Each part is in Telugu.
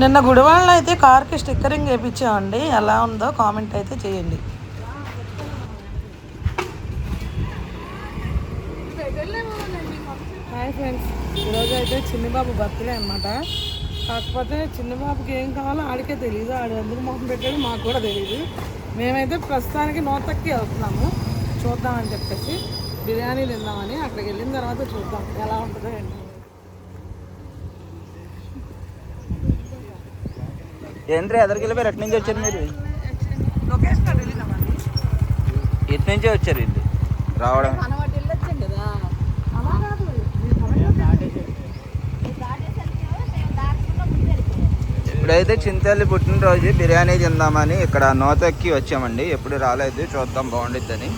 నిన్న గుడివాళ్ళలో అయితే కార్కి స్టిక్కరింగ్ వేయించామండి ఎలా ఉందో కామెంట్ అయితే చేయండి. Hi friends. ఈరోజు అయితే చిన్నబాబు బర్త్డే అనమాట కాకపోతే చిన్నబాబుకి ఏం కావాలో ఆడికే తెలియదు ఆడు ఎందుకు మొహం పెట్టాడు మాకు కూడా తెలియదు మేమైతే ప్రస్తుతానికి నోతక్కి వెళ్తున్నాము. చూద్దామని చెప్పేసి బిర్యానీ తిందామని అక్కడికి వెళ్ళిన తర్వాత చూద్దాం ఎలా ఉంటుందో ఏంటో. ఏంద్రీ ఎదరికి వెళ్ళిపోయారు? ఎటు నుంచి వచ్చారు మీరు? ఎటు నుంచే వచ్చారు ఇది రావడం. ఇప్పుడైతే చింతల్లి పుట్టినరోజు బిర్యానీ తిందామని ఇక్కడ నోతక్కి వచ్చామండి. ఎప్పుడు రాలేదు చూద్దాం బాగుండిద్దని.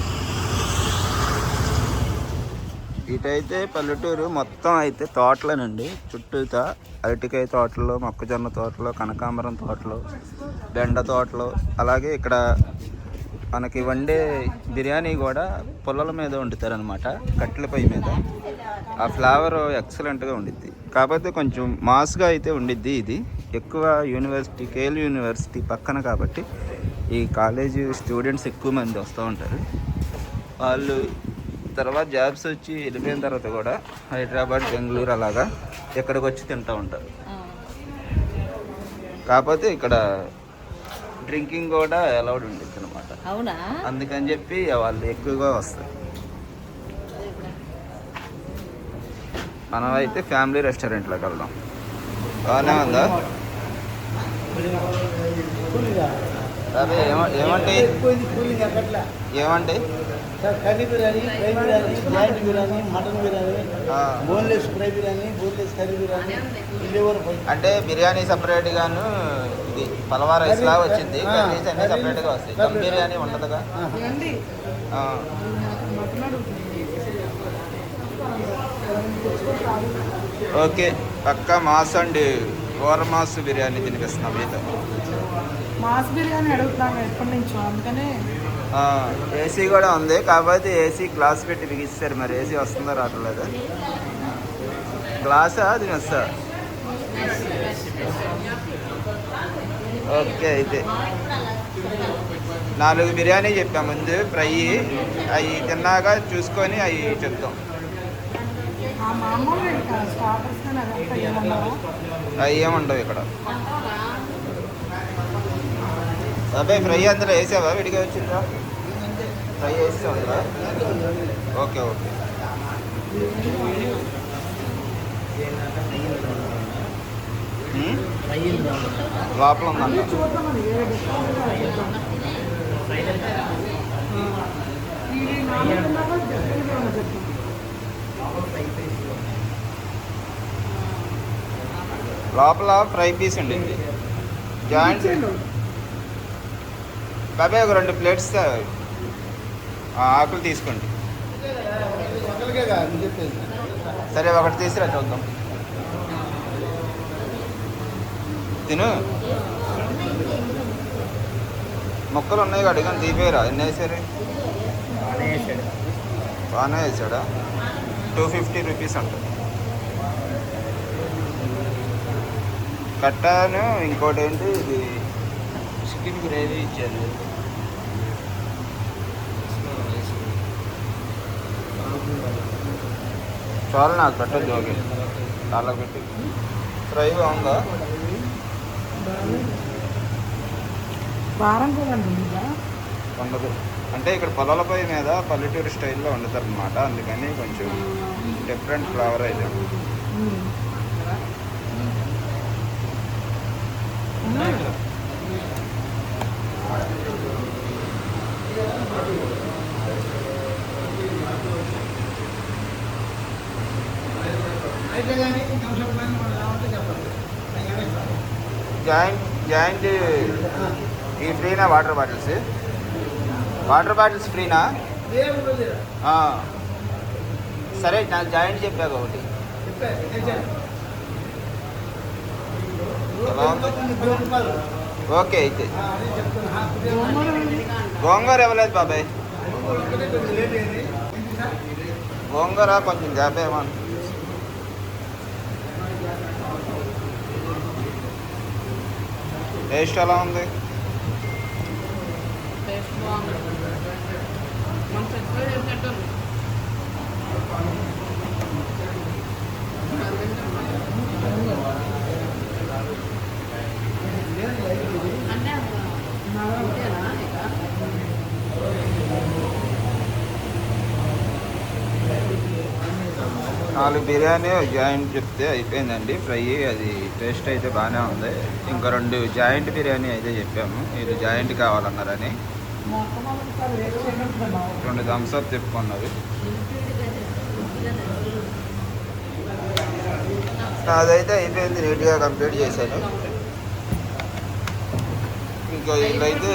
ఇటైతే పల్లెటూరు మొత్తం అయితే తోటలేనండి. చుట్టూతా అరటికాయ తోటలు మొక్కజొన్న తోటలు కనకాంబరం తోటలు బెండ తోటలు అలాగే ఇక్కడ మనకి వండే బిర్యానీ కూడా పుల్లల మీద వండుతారనమాట కట్టెల పొయ్యి మీద. ఆ ఫ్లేవర్ ఎక్సలెంట్గా ఉండిద్ది. కాకపోతే కొంచెం మాస్గా అయితే ఉండిద్ది ఇది. ఎక్కువ యూనివర్సిటీ కేఎల్ యూనివర్సిటీ పక్కన కాబట్టి ఈ కాలేజీ స్టూడెంట్స్ ఎక్కువ మంది వస్తూ ఉంటారు. వాళ్ళు తర్వాత జాబ్స్ వచ్చి వెళ్ళిపోయిన తర్వాత కూడా హైదరాబాద్ బెంగళూరు అలాగా ఇక్కడికి వచ్చి తింటూ ఉంటారు. కాకపోతే ఇక్కడ డ్రింకింగ్ కూడా అలౌడ్ ఉండిద్ది అనమాట అవునా? అందుకని చెప్పి వాళ్ళు ఎక్కువగా వస్తారు. మనం అయితే ఫ్యామిలీ రెస్టారెంట్లోకి వెళ్దాం. బాగానే ఉందా? అదే ఏమ- ఏమంటే ఏమంటే curry biryani fry biryani joint biryani mutton biryani ఆ, boneless fry biryani boneless curry biryani liver అంటే బిర్యానీ సపరేట్ గాను ఇది పలవా రైస్ లా వచ్చింది. కర్రీస్ అన్ని సపరేట్గా వస్తాయి. దమ్ బిర్యానీ ఉండదుగా? ఓకే పక్క మాస్ అండ్. ఓర మాస్ బిర్యానీ తినిపిస్తున్నాం మీతో మాస్ బిర్యానీ అడుగుతున్నాను ఎప్పటి నుంచో అందుకనే ఏసీ కూడా ఉంది. కాకపోతే ఏసీ గ్లాస్ పెట్టి బిగిస్తారు మరి ఏసీ వస్తుందో రావట్లేదు? గ్లాసా అది మిస్సా ఓకే అయితే. నాలుగు బిర్యానీ చెప్పాం ముందు. ఫ్రై. అవి తిన్నాక చూసుకొని అవి చెప్తాం. అవి ఏముండవు ఇక్కడ. అబ్బాయి ఫ్రై అందులో వేసావా? విడిగా వచ్చిందా? ఫ్రై వేస్తే ఉందా ఓకే ఓకే. లోపల ఉందంట చూద్దాం. లోపల ఫ్రై పీస్ ఉండింది. జాయింట్? బాబాయ్ ఒక రెండు ప్లేట్స్ ఆ, ఆకులు తీసుకోండి. సరే ఒకటి తీసిరా చూద్దాం. తిను. మొక్కలు ఉన్నాయి అడిగాను తీపేరా ఎన్ని వేసారు? బాగానే వేసాడా? టూ ఫిఫ్టీ రూపీస్ అంట. కట్టాను ఇంకోటి ఏంటి? ఇది చికెన్ గ్రేవీ ఇచ్చారు. చాలు నాకు పెట్టద్దు ఓకే చాలా పెట్టి. ఫ్రై బాగుందా? ఉండదు అంటే ఇక్కడ పొలాల పొయ్యి మీద పల్లెటూరు స్టైల్లో వండుతారు అనమాట అందుకని కొంచెం డిఫరెంట్ ఫ్లేవర్ అయితే. అయితే జాయింట్ జాయింట్ ఈ ఫ్రీనా వాటర్ బాటిల్స్? వాటర్ బాటిల్స్ ఫ్రీనా. సరే నాకు జాయింట్ చెప్పాక ఒకటి. ఓకే అయితే. గోంగూర ఇవ్వలేదు బాబాయ్. గోంగూర కొంచెం గ్యాప్ ఏమన్నా టేస్ట్ ఎలా ఉంది? టేస్ట్ బాగుంది. మన చెట్లో చేసినట్టు ఉంది. అంటే అంతేనా ఇక నాలుగు బిర్యానీ జాయింట్ చెప్తే అయిపోయిందండి. ఫ్రై అది టేస్ట్ అయితే బాగానే ఉంది. ఇంకా రెండు జాయింట్ బిర్యానీ అయితే చెప్పాము. ఇది జాయింట్ కావాలన్నారని. రెండు థమ్స్ అప్ చెప్పుకున్నారు అదైతే అయిపోయింది నీట్గా కంప్లీట్ చేశాను. ఇంకా వీళ్ళైతే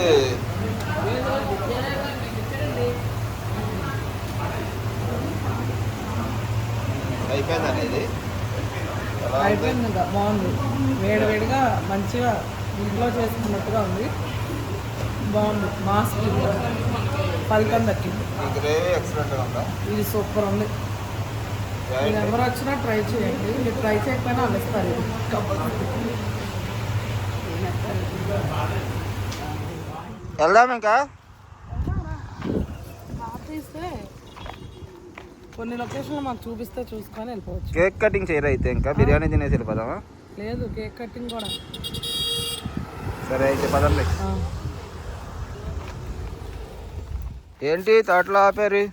ఎలా ఉంది? అయిపోయింది ఇంకా బాగుంది. వేడి వేడిగా మంచిగా ఇంట్లో చేసుకున్నట్టుగా ఉంది. బాగుంది మాస్క్ ఫలితం దక్కింది గ్రేవీ ఎక్సలెంట్గా ఉందా? ఇది సూపర్ ఉంది. మీరు ఎవరు వచ్చినా ట్రై చేయండి. మీరు ట్రై చేయకపోయినా ఇది. వెళ్దాం ఇంకా? ఆఫీస్తే కొన్ని లొకేషన్లు మాకు చూపిస్తే చూసుకొని వెళ్ళిపోవచ్చు. కేక్ కటింగ్ చేయరు అయితే ఇంకా? బిర్యానీ తినేసి వెళ్ళిపోదామా? లేదు కేక్ కటింగ్ కూడా. సరే అయితే పదండి. ఏంటి తోటలో ఆపారు?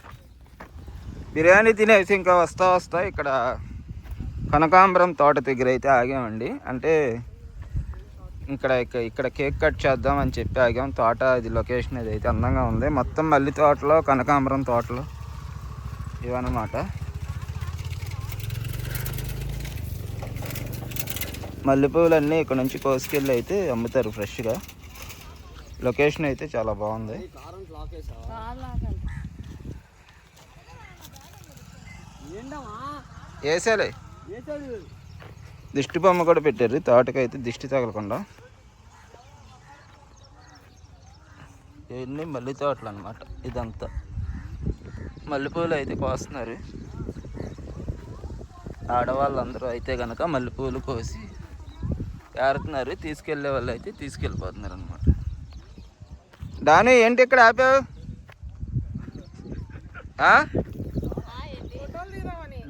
బిర్యానీ తినేసి ఇంకా వస్తా వస్తా ఇక్కడ కనకాంబరం తోట దగ్గర అయితే ఆగామండి. అంటే ఇక్కడ ఇక్క- ఇక్కడ కేక్ కట్ చేద్దాం అని చెప్పి ఆగాం. తోట ఇది లొకేషన్ ఇది అయితే అందంగా ఉంది. మొత్తం మల్లి తోటలో కనకాంబరం తోటలో. ఇవన్నమాట. మల్లెపూలన్నీ ఇక్కడ నుంచి కోసుకెళ్ళి అయితే అమ్ముతారు ఫ్రెష్గా. లొకేషన్ అయితే చాలా బాగుంది. వేసేలే దిష్టి బొమ్మ కూడా పెట్టారు. తోటకైతే దిష్టి తగలకుండా. ఇవన్నీ మల్లి తోటలు అనమాట ఇదంతా. మల్లెపూలు అయితే కోస్తున్నారు. ఆడవాళ్ళందరూ అయితే కనుక మల్లెపూలు కోసి ఏరుతున్నారు. తీసుకెళ్ళే వాళ్ళు అయితే తీసుకెళ్ళిపోతున్నారు అనమాట డాను ఏంటి ఇక్కడ ఆపావు? ఆ?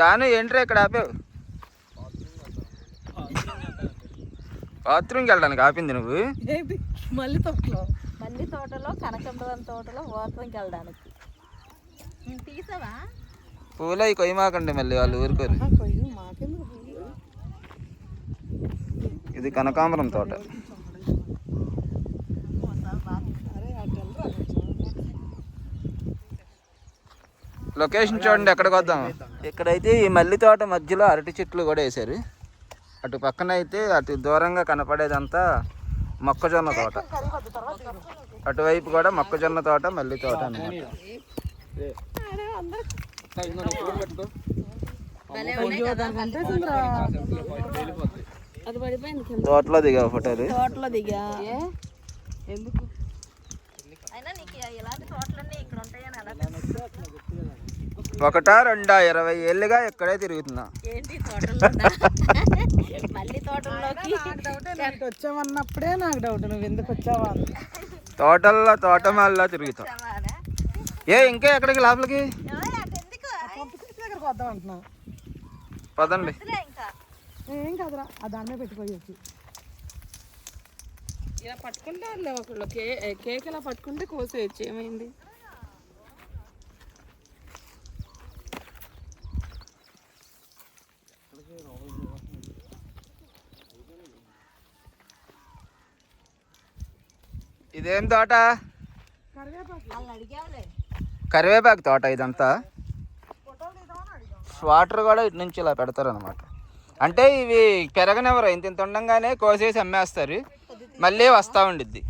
డాను ఏంట్రా ఇక్కడ ఆపావు? బాత్రూమ్కి వెళ్ళడానికి ఆపింది నువ్వు? ఏంటి? మళ్ళీ తొక్కలో మల్లి తోటలో కనకంబరం తోటలో వాటర్కి వెళ్ళడానికి. పూలు అవి కొయ్యమాకండి మళ్ళీ వాళ్ళు ఊరుకోరు? ఇది కనకాంబరం తోట. లొకేషన్ చూడండి ఎక్కడికి వద్దాం? ఇక్కడైతే ఈ మల్లి తోట మధ్యలో అరటి చెట్లు కూడా వేశారు. అటు పక్కన అయితే అటు దూరంగా కనపడేదంతా మొక్కజొన్న తోట. అటువైపు కూడా మొక్కజొన్న తోట మల్లి తోట అన్నమాట. తోటలో దిగా ఫోటోలు తోటలో దిగా. ఎందుకు? అయినా నీకు ఇలాంటి తోటలన్నీ ఇక్కడ ఉంటాయని ఎలా ఒకటా రెండా? ఇరవై ఏళ్ళుగా ఇక్కడే తిరుగుతున్నా. వచ్చామన్నప్పుడే నాకు డౌట్ నువ్వు ఎందుకు వచ్చావా తోటల్లో తోటమాల్లో తిరుగుతాం. ఏ ఇంకా ఎక్కడికి లోపలికి? దగ్గరకు వద్దాం అంటున్నా. పదండి. ఇంకా. ఏం కాదురా ఆ దాన్నే పెట్టుకోవచ్చు. ఇలా పట్టుకుంటే ఒకళ్ళు కే కేక్ ఇలా పట్టుకుంటే కోసేయచ్చు. ఏమైంది? ఇదేం తోట? కరివేపాకు తోట ఇదంతా. వాటర్ కూడా ఇటు నుంచి ఇలా పెడతారు అనమాట అంటే ఇవి పెరగనివ్వరు. ఇంత ఇంత ఉండగానే కోసేసి అమ్మేస్తారు. మళ్ళీ వస్తూ ఉండిద్ది.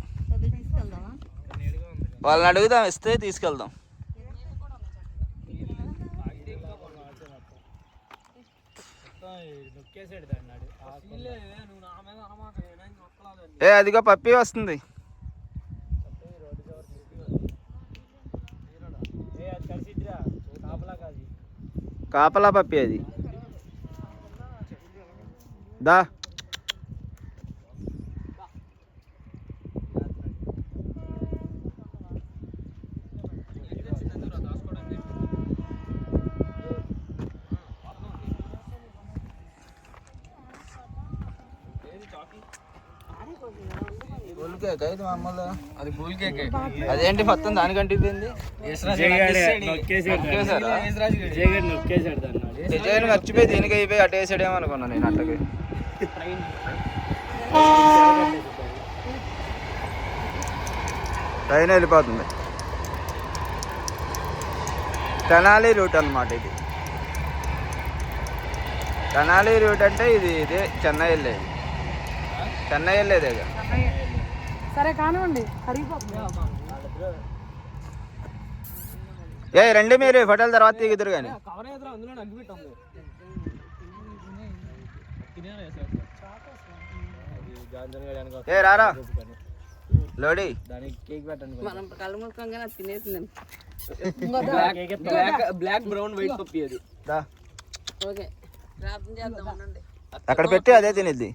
వాళ్ళని అడుగుదాం ఇస్తే తీసుకెళ్దాం. ఏ అదిగో పప్పి వస్తుంది. కాపలా పప్పి అది. దా. కూల్ కేక్ అయితే మామూలు. అది కూల్ కేక్ అదేంటి మొత్తం దానికంటే మర్చిపోయి దీనికి అయిపోయి అటు వేసాడేమో అనుకున్నా నేను అట్టకి ట్రైన్ వెళ్ళిపోతుంది. తెనాలి రూట్ అన్నమాట ఇది. తెనాలి రూట్ అంటే ఇది ఇదే చెన్నై వెళ్ళేది. చెన్నై వెళ్ళేదే కదా సరే కానివ్వండి. ఏ రండి మీరు ఫోటోల తర్వాత దిగుదురు కానీ ఏ రారా. లోడి. దానికి కేక్ పెట్టండి మనం కళ్ళు ముఖంగా తినేసింది black black brown white puppy అది. ఓకే అక్కడ పెట్టి అదే తినిద్ది.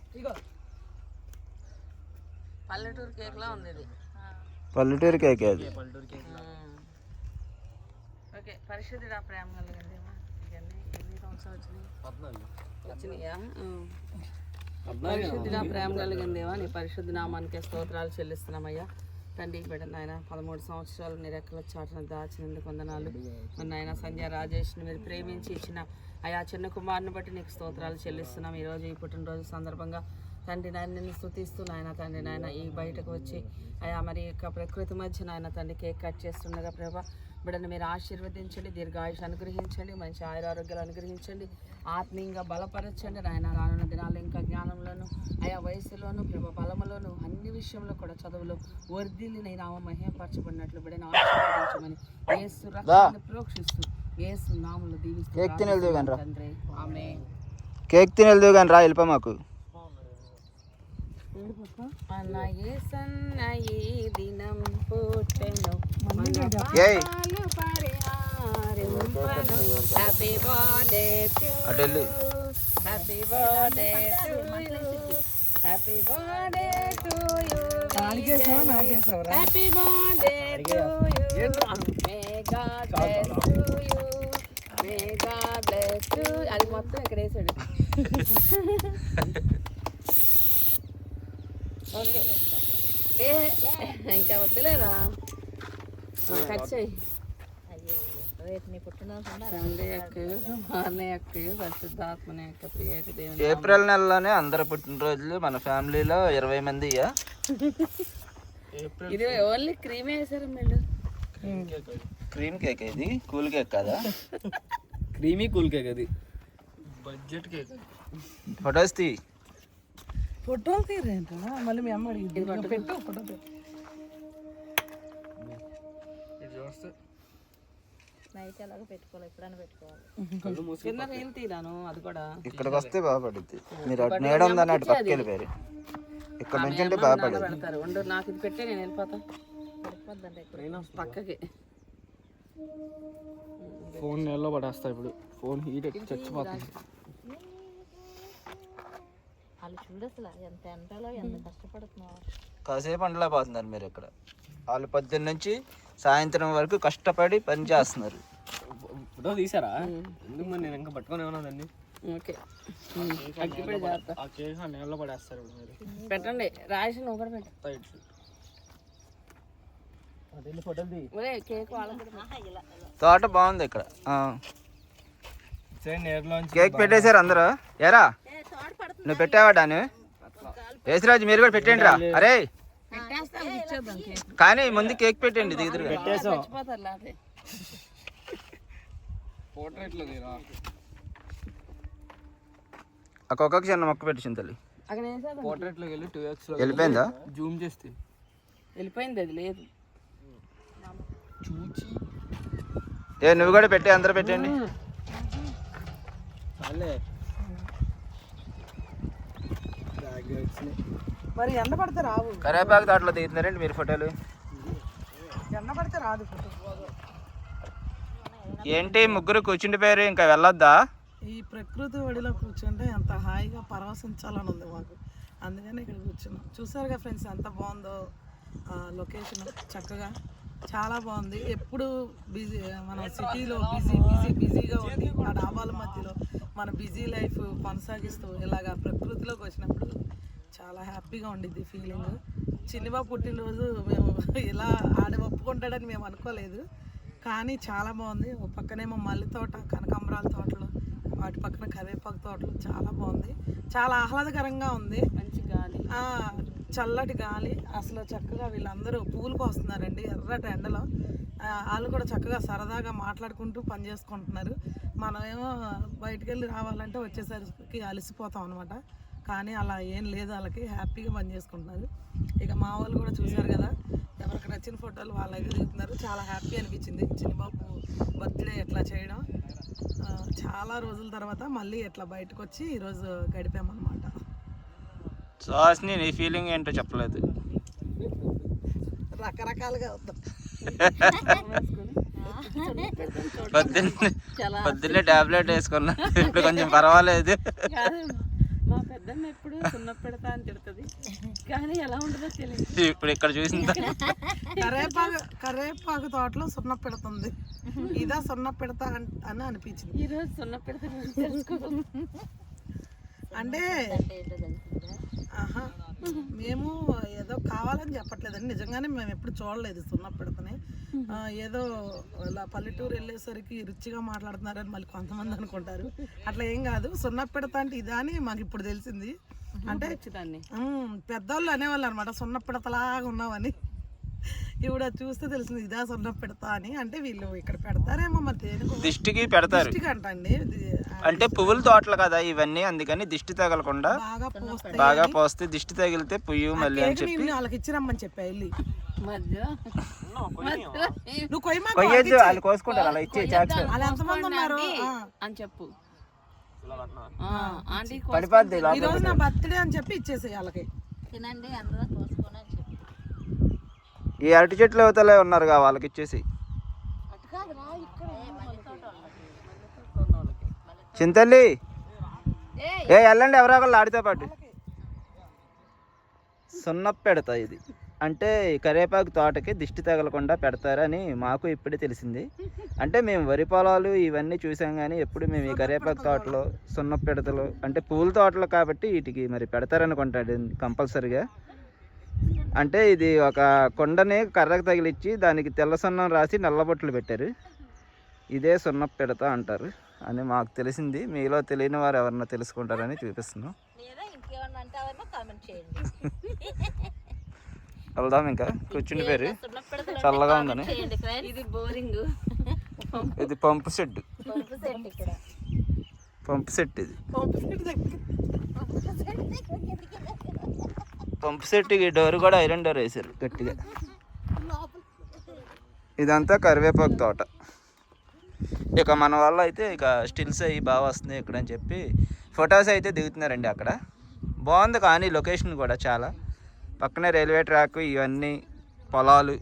పల్లెటూరు కేక్ లా ఉంది ఇది పల్లెటూరు కేక్ అది. ఓకే పరిశుద్ధుడా ప్రేమ కలిగింది ఎన్ని సంవత్సరాలు వచ్చినాయి? పరిశుద్ధిగా ప్రేమ కలిగిందేవా నీ పరిశుద్ధ నామానికి స్తోత్రాలు చెల్లిస్తున్నామయ్యా. తండ్రి బిడ్డ నాయన పదమూడు సంవత్సరాలు నీ రెక్కల చాటున దాచినందుకు వందనాలు. నాయన సంధ్య రాజేష్ని మీరు ప్రేమించి ఇచ్చిన అయా చిన్న కుమారుని బట్టి నీకు స్తోత్రాలు చెల్లిస్తున్నాం. ఈరోజు ఈ పుట్టినరోజు సందర్భంగా తండ్రి నాయన నిన్ను స్థుతిస్తూ నాయన తండ్రి నాయన ఈ బయటకు వచ్చి అయా మరి యొక్క ప్రకృతి మధ్య నాయన తండ్రి కేక్ కట్ చేస్తుండగా ప్రభా బిడ్డను మీరు ఆశీర్వదించండి దీర్ఘాయుష్ అనుగ్రహించండి మంచి ఆయురారోగ్యాలు అనుగ్రహించండి ఆత్మీయంగా బలపరచండి నాయన రానున్న దినాలు ఇంకా జ్ఞానంలోను ఆయా వయసులోను ప్రభ బలములోను అన్ని విషయంలో కూడా చదువులో వర్ధిల్లి నేను నామ మహిమపరచబడినట్లు బిడ్డను ఆశీర్వదించమని ఏసు రక్తాన్ని ప్రోక్షిస్తూ ఏసు నామములో దీవిస్తూ కేక్. తండ్రి. ఆమె కేక్ తిని వెళ్దు కానీ రా వెళ్ళిపో మాకు. అన్నయే సన్నయి దినం పుట్టెను ఏయ్. Happy birthday to happy birthday to happy birthday to you happy birthday to you may God bless to you may God bless to అది మొత్తం ఇక్కడ వేసాడు ఓకే. ఏ? ఇంకా వద్దులేరా? కట్ చేయి. ఏప్రిల్ నెలలోనే అందరు పుట్టినరోజులు మన ఫ్యామిలీలో ఇరవై మంది. ఇది ఓన్లీ క్రీమ్ వేసారు మీరు. క్రీమ్ కేక్ ఇది? కూల్ కేక్ కదా? క్రీమీ కూల్ కేక్ అది. బడ్జెట్ కేక్ ఫొటోస్ తీ ఫోటోలు తీరేంటా మళ్ళీ మీ అమ్మ అడిగింది పెట్టు ఫోటో పెట్టు. నైట్ ఎలాగో పెట్టుకోవాలి ఎప్పుడైనా పెట్టుకోవాలి. కింద నేను తీరాను? అది కూడా. ఇక్కడికి వస్తే బాగా పడుద్ది మీరు అటు ఉందని అటు పక్కకి వెళ్ళిపోయారు. ఇక్కడ నుంచి అంటే బాగా పడేది పెడతారు. ఉండు నాకు ఇది పెట్టే నేను వెళ్ళిపోతా. పక్కకి. ఫోన్ నెలలో పడేస్తా ఇప్పుడు. ఫోన్ హీట్ ఎక్కి చచ్చిపోతుంది వాళ్ళు చూడు అసలు ఎంత ఎండలో ఎంత కష్టపడుతున్నావు కాసేపు అండలేకపోతున్నారు మీరు ఇక్కడ. వాళ్ళు పొద్దున్న నుంచి సాయంత్రం వరకు కష్టపడి పని చేస్తున్నారు. ఫోటో తీసారా ఎందుకు మరి నేను ఇంకా పట్టుకొని ఏమన్నా దాన్ని? ఓకే. అగ్గిపెట్టి జాగ్రత్త. ఆ కేక్ ఆ నెలలో పడేస్తారు ఇప్పుడు మీరు. పెట్టండి. రాసి నువ్వు కూడా పెట్టు. రైట్ ఒరే కేక్ తోట బాగుంది ఇక్కడ. కేక్ పెట్టేశారు అందరూ. ఎరా నువ్వు పెట్టావా డాను? యేసురాజు మీరు కూడా పెట్టండి రా అరే. కానీ ముందు కేక్ పెట్టండి దిగుదురుగా చచ్చిపోతారు లేకపోతే పోర్ట్రేట్లో తీరా ఆ కుక్కకి చిన్న మొక్క పెట్టించింది తల్లి. అక్కడ వేసేద్దాం పోర్ట్రేట్లోకి వెళ్ళి టూ ఎక్స్ వెళ్ళిపోయిందా? జూమ్ చేస్తే వెళ్ళిపోయింది అది లేదు. చూచి ఏ నువ్వు కూడా పెట్టి అందరూ పెట్టండి మరి ఎండ పడితే రావు. కరేపాకు తోటలో దిగుతున్నారండి మీరు ఫోటోలు? ఎండ పడితే రాదు ఫోటో. ఏంటి ముగ్గురు కూర్చుండిపోయారు ఇంకా వెళ్ళొద్దా? ఈ ప్రకృతి ఒడిలో కూర్చుంటే ఎంత హాయిగా పరవశించాలని ఉంది మాకు. అందుకని ఇక్కడ కూర్చున్నాం. చూసారుగా ఫ్రెండ్స్ ఎంత బాగుందో లొకేషన్ చక్కగా. చాలా బాగుంది. ఎప్పుడు బిజీ మన సిటీలో బిజీ బిజీ బిజీగా ఉంది ఆ డాబాల మధ్యలో మన బిజీ లైఫ్ కొనసాగిస్తూ ఇలాగా ప్రకృతిలోకి వచ్చినప్పుడు చాలా హ్యాపీగా ఉండిద్ది ఫీలింగ్. చిన్నిబాబు పుట్టినరోజు మేము ఇలా ఆడ ఒప్పుకుంటాడని మేము అనుకోలేదు. కానీ చాలా బాగుంది. ఒక పక్కనేమో మల్లి తోట కనకాంబరాల తోటలు వాటి పక్కన కరివేపాకు తోటలు చాలా బాగుంది. చాలా ఆహ్లాదకరంగా ఉంది. మంచి గాలి. చల్లటి గాలి. అసలు చక్కగా వీళ్ళందరూ పూలు కోస్తున్నారండి ఎర్రటి ఎండలో వాళ్ళు కూడా చక్కగా సరదాగా మాట్లాడుకుంటూ పని చేసుకుంటున్నారు. మనమేమో బయటికి వెళ్ళి రావాలంటే వచ్చేసరికి అలసిపోతాం అనమాట కానీ అలా ఏం లేదు వాళ్ళకి హ్యాపీగా పని చేసుకుంటున్నారు. ఇక మా వాళ్ళు కూడా చూశారు కదా ఎవరికి నచ్చిన ఫోటోలు వాళ్ళైతే దిగుతున్నారు. చాలా హ్యాపీ అనిపించింది. చిన్నబాబు బర్త్డే ఎట్లా చేయడం ఆ, చాలా రోజుల తర్వాత మళ్ళీ ఎట్లా బయటకు వచ్చి ఈరోజు గడిపామన్నమాట. సుహాస్ని నీ ఫీలింగ్ ఏంటో చెప్పలేదు. రకరకాలుగా వద్దాం. పొద్దున్నే పొద్దున్నే టాబ్లెట్ వేసుకున్నా. ఇప్పుడు కొంచెం పర్వాలేదు. పెద్దమ్మ ఎప్పుడు? సున్న పెడతా అని తిడుతుంది. కానీ ఎలా ఉంటుందో తెలియదు ఇప్పుడు ఇక్కడ చూసిన కరేపాకు కరేపాకు తోటలో సున్న పెడుతుంది ఇదా సున్న పెడతా అన్- అని అనిపించింది. ఈ రోజు సున్న పెడతా అంటే ఆహా మేము ఏదో కావాలని చెప్పట్లేదండి. నిజంగానే మేము ఎప్పుడు చూడలేదు సున్న పెడతని. ఏదో ఇలా పల్లెటూరు వెళ్ళేసరికి రుచిగా మాట్లాడుతున్నారని మళ్ళీ కొంతమంది అనుకుంటారు. అట్లా ఏం కాదు. సున్న పెడత అంటే ఇదా అని మాకు ఇప్పుడు తెలిసింది. అంటే పెద్దోళ్ళు అనేవాళ్ళు అనమాట సున్న పిడతలాగా ఉన్నావని. ఇప్పుడు అది చూస్తే తెలిసింది ఇదా సున్న పెడతా అని. అంటే వీళ్ళు ఇక్కడ పెడతారేమో మరి దేనికి? దిష్టికి పెడతారు. అంటండి ఇది అంటే పువ్వుల తోటలు కదా ఇవన్నీ అందుకని దిష్టి తగలకుండా బాగా పోస్తాయి. బాగా పోస్తే దిష్టి తగిలితే పుయ్యు మళ్ళీ అని చెప్పి నేను వాళ్ళకి ఇచ్చిరమ్మని చెప్పా వెళ్ళి. నువ్వు కొయ్యొద్దు వాళ్ళు కోసుకుంటారు అలా ఇచ్చే చాక్స్. వాళ్ళు ఎంతమంది ఉన్నారు? ఆ. అని చెప్పు. ఆ, ఆంటీ పడిపోద్ది ఈ రోజు నా బర్త్డే అని చెప్పి ఇచ్చేసి వాళ్ళకి. తినండి అందరూ ఈ అరటి చెట్లు అవతలే ఉన్నారుగా వాళ్ళకి. ఇచ్చేసి చింతల్లి ఏ వెళ్ళండి ఎవరో ఒకళ్ళు ఆడితో పాటు. సున్న పెడతా ఇది. అంటే ఈ కరేపాకు తోటకి దిష్టి తగలకుండా పెడతారని మాకు ఇప్పుడే తెలిసింది. అంటే మేము వరి పొలాలు ఇవన్నీ చూసాం కానీ ఎప్పుడు మేము ఈ కరేపాకు తోటలో సున్న పెడతలు అంటే పూల తోటలు కాబట్టి వీటికి మరి పెడతారనుకుంటాడు కంపల్సరిగా. అంటే ఇది ఒక కొండని కర్రకు తగిలిచ్చి దానికి తెల్ల సున్నం రాసి నల్లబొట్లు పెట్టారు. ఇదే సున్న పెడతా అంటారు. అని మాకు తెలిసింది. మీలో తెలియని వారు ఎవరన్నా తెలుసుకుంటారని చూపిస్తున్నాం. వెళ్దాం ఇంకా. కూర్చుని పేరు. చల్లగా ఉందని. ఇది బోరింగ్. ఇది పంపు సెట్ పంపు సెట్ ఇక్కడ. పంపు సెట్ ఇది. పంపు సెట్కి డోర్ కూడా ఐరన్ డోర్ వేశారు గట్టిగా. ఇదంతా కరివేపాకు తోట. ఇక మన వల్ల అయితే ఇక స్టిల్స్ అవి బాగా వస్తున్నాయి ఇక్కడ అని చెప్పి ఫొటోస్ అయితే దిగుతున్నారండి అక్కడ. బాగుంది కానీ లొకేషన్ కూడా చాలా. పక్కనే రైల్వే ట్రాక్ ఇవన్నీ పొలాలు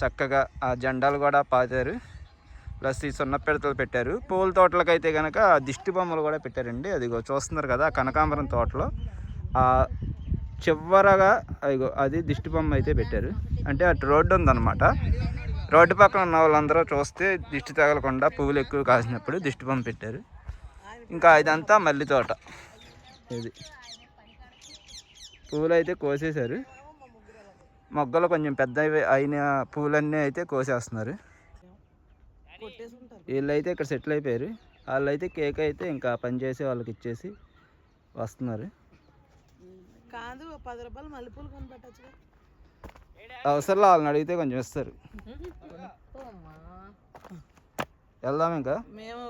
చక్కగా ఆ జెండాలు కూడా పాతారు. ప్లస్ ఈ సున్న పిడతలు పెట్టారు. పూల తోటలకు అయితే కనుక దిష్టి బొమ్మలు కూడా పెట్టారండి. అదిగో చూస్తున్నారు కదా కనకాంబరం తోటలో. చివరగా అదిగో అది దిష్టి బొమ్మ అయితే పెట్టారు. అంటే అటు రోడ్డు ఉందన్నమాట. రోడ్డు పక్కన ఉన్న వాళ్ళందరూ చూస్తే దిష్టి తగలకుండా పువ్వులు ఎక్కువ కాసినప్పుడు దిష్టి బొమ్మ పెట్టారు. ఇంకా ఇదంతా మల్లి తోట. ఇది. పువ్వులు అయితే కోసేశారు. మొగ్గలు కొంచెం పెద్ద అయిన పువ్వులన్నీ అయితే కోసేస్తున్నారు. వీళ్ళైతే ఇక్కడ సెటిల్ అయిపోయారు. వాళ్ళైతే కేక్ అయితే ఇంకా పని చేసి వాళ్ళకి ఇచ్చేసి వస్తున్నారు. కాదు పది రూపాయలు మల్లెపూలు కొని పెట్టచ్చుగా అవసరంలో వాళ్ళని అడిగితే కొంచెం ఇస్తారు వెళ్దాం ఇంకా? మేము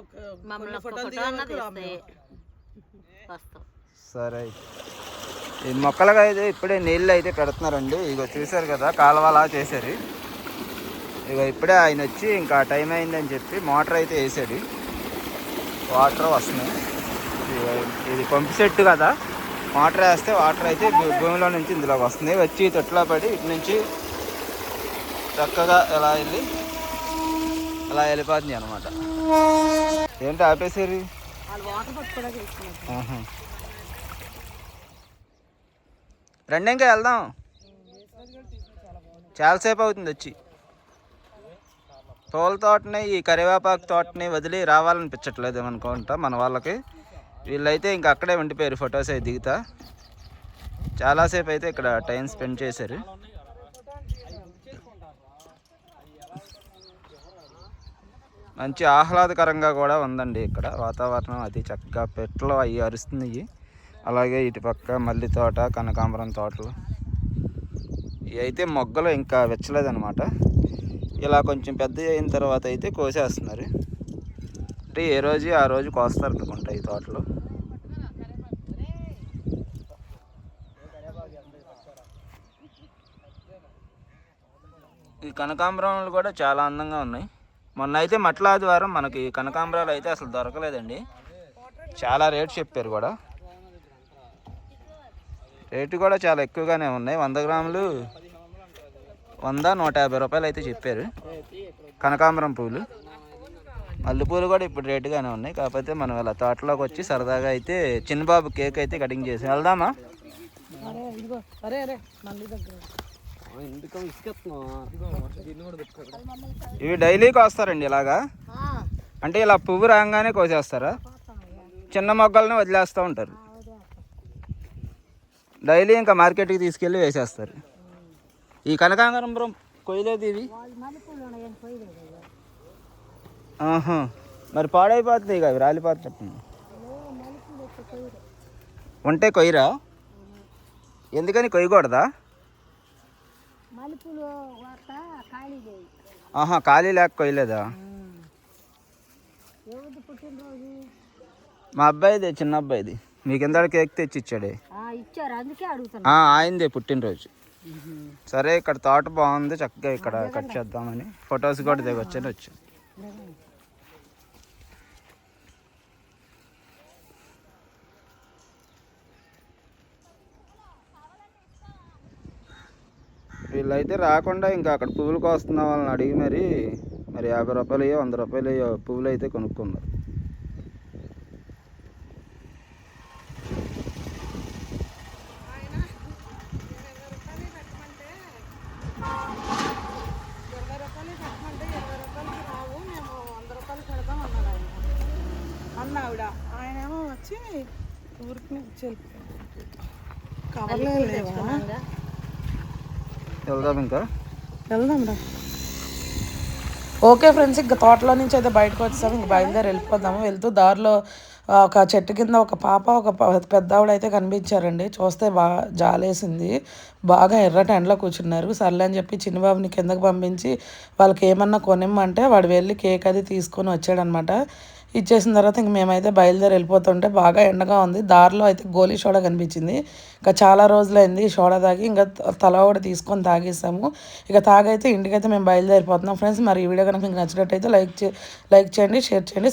మమ్మల్ని ఫోటోలు దిగాలి సరే. అయితే. ఈ మొక్కలకు అయితే ఇప్పుడే నీళ్ళు అయితే పెడుతున్నారండి ఇగో చూశారు కదా కాలువలా చేశారు. ఇక ఇప్పుడే ఆయన వచ్చి ఇంకా టైం అయిందని చెప్పి మోటార్ అయితే వేసాడు. వాటర్ వస్తున్నాయి. ఇది పంపు సెట్ కదా. మోటార్ వేస్తే వాటర్ అయితే భూమిలో నుంచి ఇందులోకి వస్తుంది. వచ్చి తొట్టులో పడి ఇటు నుంచి చక్కగా ఎలా వెళ్ళి అలా వెళ్ళిపోతుంది అనమాట ఏంటి వాటర్ ఆహా. రండి ఇంకా వెళ్దాం. చాలాసేపు అవుతుంది వచ్చి. పూల తోటని ఈ కరివేపాకు తోటని వదిలి రావాలనిపించట్లేదు అనుకుంటా మన వాళ్ళకి. వీళ్ళైతే ఇంకా అక్కడే ఉండిపోయారు ఫొటోస్ అయితే దిగుతా. చాలాసేపు అయితే ఇక్కడ టైం స్పెండ్ చేశారు. మంచి ఆహ్లాదకరంగా కూడా ఉందండి ఇక్కడ. వాతావరణం అది చక్కగా పెట్లు అవి అరుస్తున్నాయి. అలాగే ఇటుపక్క మల్లి తోట కనకాంబరం తోటలు. ఇవి అయితే మొగ్గలు ఇంకా వెచ్చలేదన్నమాట. ఇలా కొంచెం పెద్ద అయిన తర్వాత అయితే కోసేస్తున్నారు. అంటే ఏ రోజు ఆ రోజు కోస్తారు అనుకుంటా ఈ తోటలో. ఈ కనకాంబరాలు కూడా చాలా అందంగా ఉన్నాయి. మొన్న అయితే మట్ల ఆదివారం మనకి కనకాంబరాలు అయితే అసలు దొరకలేదండి. చాలా రేటు చెప్పారు కూడా. రేటు కూడా చాలా ఎక్కువగానే ఉన్నాయి. వంద గ్రాములు వంద నూట యాభై రూపాయలు అయితే చెప్పారు. కనకాంబరం పూలు. మల్లెపూలు కూడా ఇప్పుడు రేటుగానే ఉన్నాయి. కాకపోతే మనం ఇలా తోటలోకి వచ్చి సరదాగా అయితే చిన్నబాబు కేక్ అయితే కటింగ్ చేసి. వెళ్దామా? ఇవి డైలీకి వస్తారండి ఇలాగా? అంటే ఇలా పువ్వు రాగానే కోసేస్తారా? చిన్న మొగ్గల్ని వదిలేస్తూ ఉంటారు. డైలీ ఇంకా మార్కెట్కి తీసుకెళ్ళి వేసేస్తారు. ఈ కనకాంబరం కొయ్యలేదు. ఇవి ఆహా. మరి పాడైపోతుంది ఇక అవి రాలిపోతున్నట్టు ఉంటే కొయ్యరా? ఎందుకని కొయ్యకూడదా? ఆహా ఖాళీ లేక కొయ్యలేదా? మా అబ్బాయిది చిన్న అబ్బాయిది. మీకు ఎంత కేక్ తెచ్చి ఇచ్చాడే. ఆయనదే పుట్టినరోజు. సరే ఇక్కడ తోట బాగుంది చక్కగా ఇక్కడ కట్ చేద్దామని. ఫొటోస్ కూడా దిగొచ్చని వచ్చాం వీళ్ళైతే రాకుండా ఇంకా అక్కడ పువ్వులు కోస్తున్న వాళ్ళని అడిగి మరి మరి యాభై రూపాయలు వంద రూపాయలు పువ్వులు అయితే కొనుక్కున్నారు. ఇరవై అన్న ఆవిడ ఆయన ఏమో వచ్చి ఊరికి కవర్లే లేవా? వెళ్దాం ఇంకా. వెళ్దాం రా ఓకే ఫ్రెండ్స్ ఇంకా తోటలో నుంచి అయితే బయటకు వచ్చాము ఇంక బయలుదేరి వెళ్ళిపోదాము. వెళ్తూ దారిలో ఒక చెట్టు కింద ఒక పాప ఒక పెద్ద ఆవిడ అయితే కనిపించారండి. చూస్తే బాగా జాలేసింది. బాగా ఎర్రటి ఎండలో కూర్చున్నారు. సర్లే అని చెప్పి చిన్నబాబుని కిందకి పంపించి వాళ్ళకి ఏమన్నా కొనిమ్మంటే వాడు వెళ్ళి కేక్ అది తీసుకొని వచ్చాడనమాట. ఇచ్చేసిన తర్వాత ఇంక మేమైతే బయలుదేరి వెళ్ళిపోతుంటే బాగా ఎండగా ఉంది. దారిలో అయితే గోలీ సోడా కనిపించింది. ఇంకా చాలా రోజులైంది ఈ సోడా తాగి ఇంకా తల కూడా తీసుకొని తాగేసాము. ఇక తాగైతే ఇంటికైతే మేము బయలుదేరిపోతున్నాం. ఫ్రెండ్స్ మరి ఈ వీడియో కనుక మీకు నచ్చినట్టయితే లైక్ చే లైక్ చేయండి షేర్ చేయండి